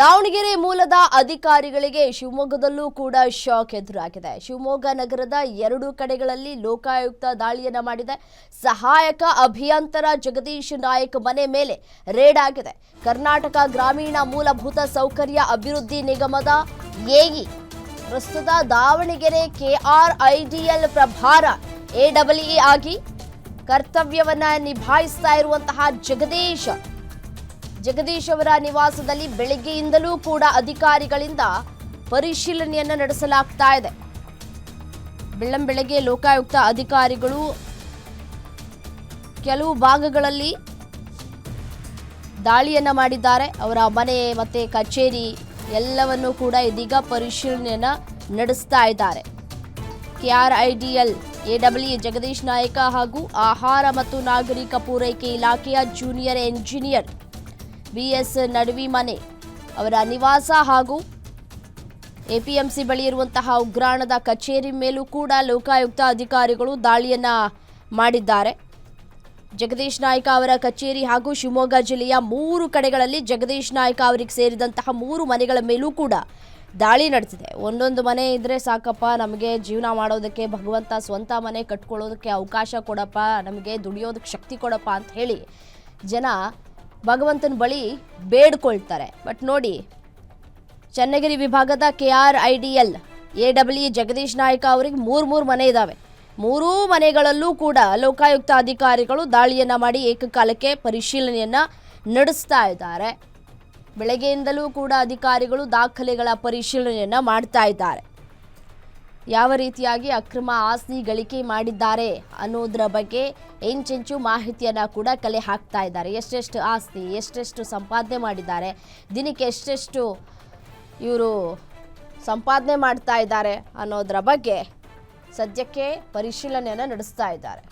ದಾವಣಗೆರೆ ಮೂಲದ ಅಧಿಕಾರಿಗಳಿಗೆ ಶಿವಮೊಗ್ಗದಲ್ಲೂ ಕೂಡ ಶಾಕ್ ಎದುರಾಗಿದೆ. ಶಿವಮೊಗ್ಗ ನಗರದ ಎರಡು ಕಡೆಗಳಲ್ಲಿ ಲೋಕಾಯುಕ್ತ ದಾಳಿಯನ್ನು ಮಾಡಿದೆ. ಸಹಾಯಕ ಅಭಿಯಂತರ ಜಗದೀಶ್ ನಾಯಕ್ ಮನೆ ಮೇಲೆ ರೇಡ್ ಆಗಿದೆ. ಕರ್ನಾಟಕ ಗ್ರಾಮೀಣ ಮೂಲಭೂತ ಸೌಕರ್ಯ ಅಭಿವೃದ್ಧಿ ನಿಗಮದ ಎಇ ಪ್ರಸ್ತುತ ದಾವಣಗೆರೆ ಕೆಆರ್ಐಡಿಎಲ್ ಪ್ರಭಾರ ಎಡಬ್ಲ್ಇ ಆಗಿ ಕರ್ತವ್ಯವನ್ನ ನಿಭಾಯಿಸ್ತಾ ಇರುವಂತಹ ಜಗದೀಶ್ ಜಗದೀಶ್ ಅವರ ನಿವಾಸದಲ್ಲಿ ಬೆಳಗ್ಗೆಯಿಂದಲೂ ಕೂಡ ಅಧಿಕಾರಿಗಳಿಂದ ಪರಿಶೀಲನೆಯನ್ನು ನಡೆಸಲಾಗ್ತಾ ಇದೆ. ಬೆಳ್ಳಂಬೆಳಗ್ಗೆ ಲೋಕಾಯುಕ್ತ ಅಧಿಕಾರಿಗಳು ಕೆಲವು ಭಾಗಗಳಲ್ಲಿ ದಾಳಿಯನ್ನ ಮಾಡಿದ್ದಾರೆ. ಅವರ ಮನೆ ಮತ್ತೆ ಕಚೇರಿ ಎಲ್ಲವನ್ನೂ ಕೂಡ ಇದೀಗ ಪರಿಶೀಲನೆಯನ್ನ ನಡೆಸ್ತಾ ಇದ್ದಾರೆ. ಕೆಆರ್ಐಡಿಎಲ್, ಎಡಬ್ಲ್ಯೂ ಜಗದೀಶ್ ನಾಯಕ ಹಾಗೂ ಆಹಾರ ಮತ್ತು ನಾಗರಿಕ ಪೂರೈಕೆ ಇಲಾಖೆಯ ಜೂನಿಯರ್ ಎಂಜಿನಿಯರ್ ಬಿಎಸ್ ನಡುವಿ ಮನೆ, ಅವರ ನಿವಾಸ ಹಾಗೂ ಎಪಿಎಂಸಿ ಬಳಿ ಇರುವಂತಹ ಉಗ್ರಾಣದ ಕಚೇರಿ ಮೇಲೂ ಕೂಡ ಲೋಕಾಯುಕ್ತ ಅಧಿಕಾರಿಗಳು ದಾಳಿಯನ್ನ ಮಾಡಿದ್ದಾರೆ. ಜಗದೀಶ್ ನಾಯ್ಕ ಅವರ ಕಚೇರಿ ಹಾಗೂ ಶಿವಮೊಗ್ಗ ಜಿಲ್ಲೆಯ ಮೂರು ಕಡೆಗಳಲ್ಲಿ ಜಗದೀಶ್ ನಾಯ್ಕ ಅವರಿಗೆ ಸೇರಿದಂತಹ ಮೂರು ಮನೆಗಳ ಮೇಲೂ ಕೂಡ ದಾಳಿ ನಡೆಸಿದೆ ಒಂದೊಂದು ಮನೆ ಇದ್ರೆ ಸಾಕಪ್ಪ, ನಮಗೆ ಜೀವನ ಮಾಡೋದಕ್ಕೆ ಭಗವಂತ ಸ್ವಂತ ಮನೆ ಕಟ್ಕೊಳ್ಳೋದಕ್ಕೆ ಅವಕಾಶ ಕೊಡಪ್ಪ, ನಮಗೆ ದುಡಿಯೋದಕ್ಕೆ ಶಕ್ತಿ ಕೊಡಪ್ಪ ಅಂತ ಹೇಳಿ ಜನ ಭಗವಂತನ ಬಳಿ ಬೇಡ್ಕೊಳ್ತಾರೆ. ಬಟ್ ನೋಡಿ, ಚನ್ನಗಿರಿ ವಿಭಾಗದ K R I D L, A W Jagadish Naik ಅವರಿಗೆ ಮೂರು ಮೂರು ಮನೆ ಇದ್ದಾವೆ ಮೂರೂ ಮನೆಗಳಲ್ಲೂ ಕೂಡ ಲೋಕಾಯುಕ್ತ ಅಧಿಕಾರಿಗಳು ದಾಳಿಯನ್ನ ಮಾಡಿ ಏಕಕಾಲಕ್ಕೆ ಪರಿಶೀಲನೆಯನ್ನ ನಡೆಸ್ತಾ ಇದ್ದಾರೆ. ಬೆಳಗ್ಗೆಯಿಂದಲೂ ಕೂಡ ಅಧಿಕಾರಿಗಳು ದಾಖಲೆಗಳ ಪರಿಶೀಲನೆಯನ್ನ ಮಾಡ್ತಾ ಇದ್ದಾರೆ. ಯಾವ ರೀತಿಯಾಗಿ ಅಕ್ರಮ ಆಸ್ತಿ ಗಳಿಕೆ ಮಾಡಿದ್ದಾರೆ ಅನ್ನೋದರ ಬಗ್ಗೆ ಹೆಂಚೆಂಚು ಮಾಹಿತಿಯನ್ನು ಕೂಡ ಕಲೆ ಹಾಕ್ತಾ ಇದ್ದಾರೆ. ಎಷ್ಟೆಷ್ಟು ಆಸ್ತಿ, ಎಷ್ಟೆಷ್ಟು ಸಂಪಾದನೆ ಮಾಡಿದ್ದಾರೆ, ದಿನಕ್ಕೆ ಎಷ್ಟೆಷ್ಟು ಇವರು ಸಂಪಾದನೆ ಮಾಡ್ತಾ ಇದ್ದಾರೆ ಅನ್ನೋದರ ಬಗ್ಗೆ ಸದ್ಯಕ್ಕೆ ಪರಿಶೀಲನೆಯನ್ನು ನಡೆಸ್ತಾ ಇದ್ದಾರೆ.